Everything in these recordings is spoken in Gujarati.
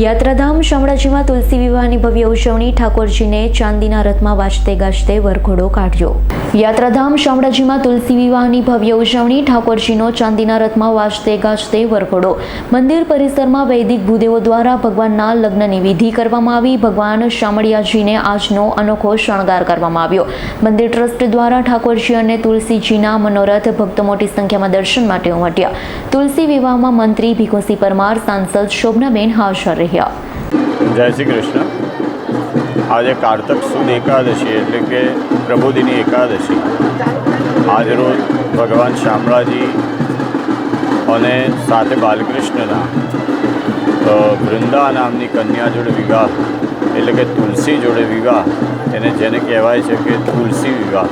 યાત્રાધામ શામળાજીમાં તુલસી વિવાહની ભવ્ય ઉજવણી. ઠાકોરજીને ચાંદીના રથમાં વાજતે ગાજતે વરઘોડો કાઢ્યો. યાત્રાધામ શામળાજીમાં તુલસી વિવાહની ભવ્ય ઉજવણી. ઠાકોરજીનો ચાંદીના રથમાં વાજતે ગાજતે વરઘોડો. મંદિર પરિસરમાં વૈદિક ભૂદેવો દ્વારા ભગવાનના લગ્નની વિધિ કરવામાં આવી. ભગવાન શામળિયાજીને આજનો અનોખો શણગાર કરવામાં આવ્યો. મંદિર ટ્રસ્ટ દ્વારા ઠાકોરજી અને તુલસીજીના મનોરથ ભક્તો મોટી સંખ્યામાં દર્શન માટે ઉમટ્યા. તુલસી વિવાહમાં મંત્રી ભીખોસી પરમાર, સાંસદ શોભનાબેન હાજર રહ્યા. જય શ્રી કૃષ્ણ. આજે કારતક સુદ એકાદશી એટલે કે પ્રબોધિની એકાદશી. આજરોજ ભગવાન શામળાજી અને સાથે બાલકૃષ્ણના વૃંદા નામની કન્યા જોડે વિવાહ, એટલે કે તુલસી જોડે વિવાહ, એને જેને કહેવાય છે કે તુલસી વિવાહ.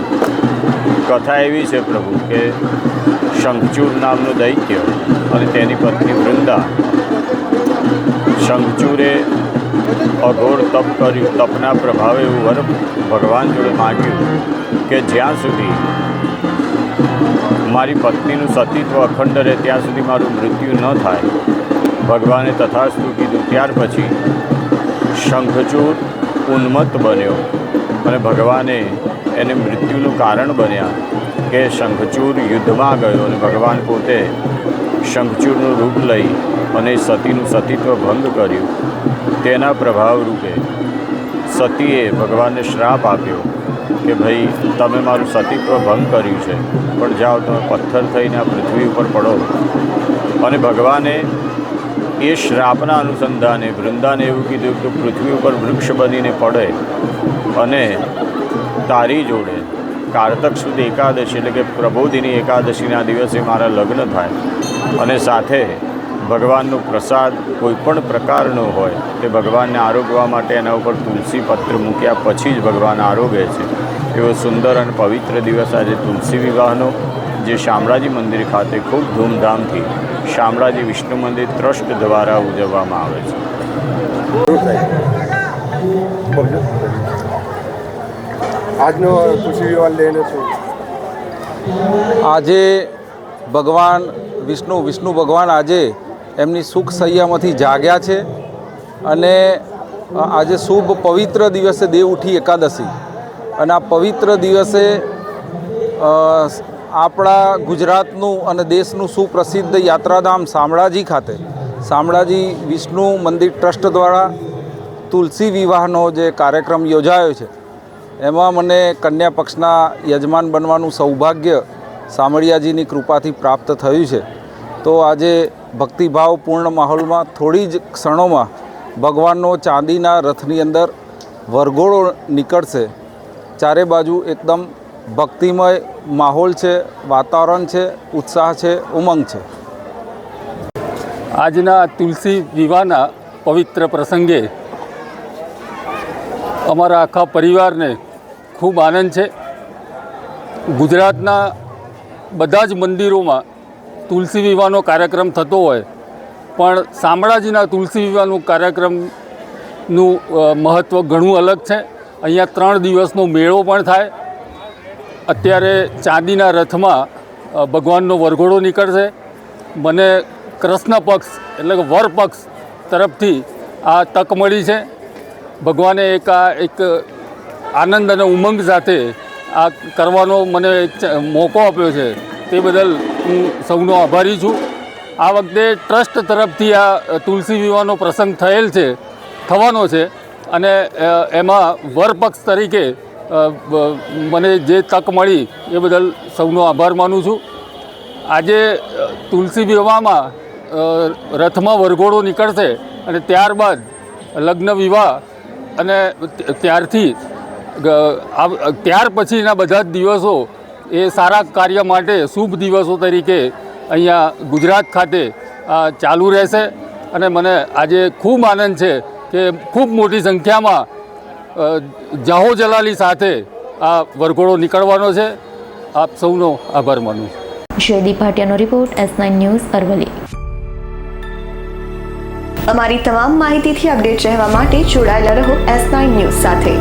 કથા એવી છે પ્રભુ કે શંખચૂર નામનું દૈત્ય અને તેની પત્ની વૃંદા શંખચૂરે અઘોર તપ કર્યું. તપના પ્રભાવે એવું વર ભગવાન જોડે માગ્યું કે જ્યાં સુધી મારી પત્નીનું સતીત્વ અખંડ રહે, ત્યાં સુધી મારું મૃત્યુ ન થાય. ભગવાને તથાસ્તુ કીધું. ત્યાર પછી શંખચૂર ઉન્મત્ત બન્યો અને ભગવાને એને મૃત્યુનું કારણ બન્યા કે શંખચૂર યુદ્ધમાં ગયો અને ભગવાન પોતે શંખચૂરનું રૂપ લઈ અને સતીનું સતીત્વ ભંગ કર્યું. તેના પ્રભાવ રૂપે સતીએ ભગવાનને શ્રાપ આપ્યો કે, ભાઈ, તમે મારું સતીત્વ ભંગ કર્યું છે, પણ જાઓ તમે પથ્થર થઈને આ પૃથ્વી ઉપર પડો. અને ભગવાને એ શ્રાપના અનુસંધાને વૃંદાને એવું કીધું કે, પૃથ્વી ઉપર વૃક્ષ બનીને પડે અને તારી જોડે કારતક સુધી એકાદશી એટલે કે પ્રબોધિની એકાદશીના દિવસે મારા લગ્ન થાય. અને સાથે ભગવાનનો પ્રસાદ કોઈ પણ પ્રકારનો હોય તે ભગવાનને આરોગવા માટે એના ઉપર તુલસી પત્ર મૂક્યા પછી જ ભગવાન આરોગે છે. એવો સુંદર અને પવિત્ર દિવસ આજે તુલસી વિવાહનો જે શામળાજી મંદિર ખાતે ખૂબ ધૂમધામથી શામળાજી વિષ્ણુ મંદિર ટ્રસ્ટ દ્વારા ઉજવવામાં આવે છે. આજનો તુલસી વિવાહ લઈને આજે ભગવાન વિષ્ણુ વિષ્ણુ ભગવાન આજે એમની સુખ સૈયામાંથી જાગ્યા છે અને આજે શુભ પવિત્ર દિવસે દેવ ઉઠી એકાદશી. અને આ પવિત્ર દિવસે આપણા ગુજરાતનું અને દેશનું સુપ્રસિદ્ધ યાત્રાધામ શામળાજી ખાતે, શામળાજી વિષ્ણુ મંદિર ટ્રસ્ટ દ્વારા તુલસી વિવાહનો જે કાર્યક્રમ યોજાયો છે, એમાં મને કન્યા પક્ષના યજમાન બનવાનું સૌભાગ્ય સામળિયાજીની કૃપાથી પ્રાપ્ત થયું છે. તો આજે ભક્તિભાવપૂર્ણ માહોલમાં થોડી જ ક્ષણોમાં ભગવાનનો ચાંદીના રથની અંદર વરઘોડો નીકળશે. ચારે બાજુ એકદમ ભક્તિમય માહોલ છે, વાતાવરણ છે, ઉત્સાહ છે, ઉમંગ છે. આજના તુલસી વિવાહના પવિત્ર પ્રસંગે અમારા આખા પરિવારને ખૂબ આનંદ છે. ગુજરાતના બધા જ મંદિરોમાં તુલસી વિવાહનો કાર્યક્રમ થતો હોય, પણ શામળાજીના તુલસી વિવાહનું કાર્યક્રમનું મહત્ત્વ ઘણું અલગ છે. અહીંયા ત્રણ દિવસનો મેળો પણ થાય. અત્યારે ચાંદીના રથમાં ભગવાનનો વરઘોડો નીકળશે. મને કૃષ્ણ પક્ષ એટલે કે વર પક્ષ તરફથી આ તક મળી છે. ભગવાને એક આ, એક આનંદ અને ઉમંગ સાથે આ કરવાનો મને મોકો આપ્યો છે. તે બદલ હું સૌનો આભારી છું. આ વખતે ટ્રસ્ટ તરફથી આ તુલસી વિવાહનો પ્રસંગ થયેલ છે, થવાનો છે. અને એમાં વરપક્ષ તરીકે મને જે તક મળી એ બદલ સૌનો આભાર માનું છું. આજે તુલસી વિવાહમાં રથમાં વરઘોડો નીકળશે અને ત્યારબાદ લગ્ન વિવાહ અને ત્યારથી ત્યાર પછીના બધા જ દિવસો એ સારા કાર્ય માટે શુભ દિવસો તરીકે અહીંયા ગુજરાત ખાતે ચાલુ રહેશે. અને મને આજે ખૂબ આનંદ છે કે ખૂબ મોટી સંખ્યામાં જાહો જલાલી સાથે આ વરઘોડો નીકળવાનો છે. આપ સૌનો આભાર માનું Jaydeep ભાટિયાનો report S nine news Aravalli અમારી તમામ માહિતીથી અપડેટ રહેવા માટે જોડાયેલા રહો એસ નાઇન ન્યૂઝ સાથે.